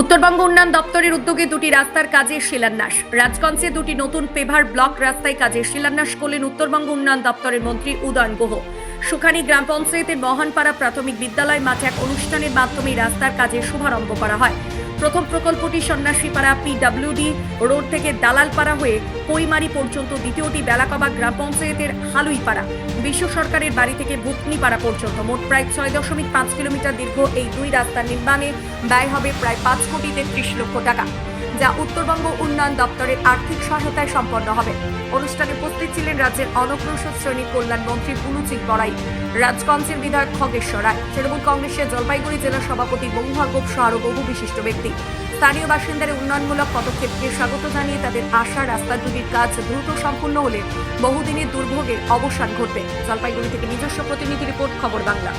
উত্তরবঙ্গ উন্নয়ন দপ্তরের উদ্যোগে দুটি রাস্তার কাজের শিলান্যাস। রাজগঞ্জে দুটি নতুন পেভার ব্লক রাস্তায় কাজের শিলান্যাস করলেন উত্তরবঙ্গ উন্নয়ন দপ্তরের মন্ত্রী উদয়ন গুহ। সুখানী গ্রাম পঞ্চায়েতের মহানপাড়া প্রাথমিক বিদ্যালয় মাঠে এক অনুষ্ঠানের মাধ্যমে রাস্তার কাজের শুভারম্ভ করা হয়। প্রথম প্রকল্পটি সন্ন্যাসীপাড়া পিডাব্লিউডি রোড থেকে দালালপাড়া হয়ে কৈমারি পর্যন্ত দ্বিতীয়টি বেলাকবা গ্রাম পঞ্চায়েতের হালুইপাড়া। বিশ্ব সরকারের বাড়ি থেকে ভুতনিপাড়া পর্যন্ত। মোট প্রায় ছয় দশমিক পাঁচ কিলোমিটার দীর্ঘ এই দুই রাস্তার নির্মাণে ব্যয় হবে প্রায় পাঁচ কোটি তেত্রিশ লক্ষ টাকা, যা উত্তরবঙ্গ উন্নয়ন দপ্তরের আর্থিক সহায়তায় সম্পন্ন হবে। অনুষ্ঠানে উপস্থিত ছিলেন রাজ্যের অনগ্রসর শ্রেণি কল্যাণ মন্ত্রী পুলুচিক বড়াই। রাজগঞ্জের বিধায়ক খগেশ্বর রায়। তৃণমূল কংগ্রেসের জলপাইগুড়ি জেলা সভাপতি মহুভাগব সহ আরও বহু বিশিষ্ট ব্যক্তি। স্থানীয় বাসিন্দাদের উন্নয়নমূলক পদক্ষেপকে স্বাগত জানিয়ে তাদের আশা রাস্তা দুটির কাজ দ্রুত সম্পূর্ণ হলে বহুদিনের দুর্ভোগের অবসান ঘটবে। জলপাইগুড়ি থেকে নিজস্ব প্রতিনিধি রিপোর্ট, খবর বাংলা।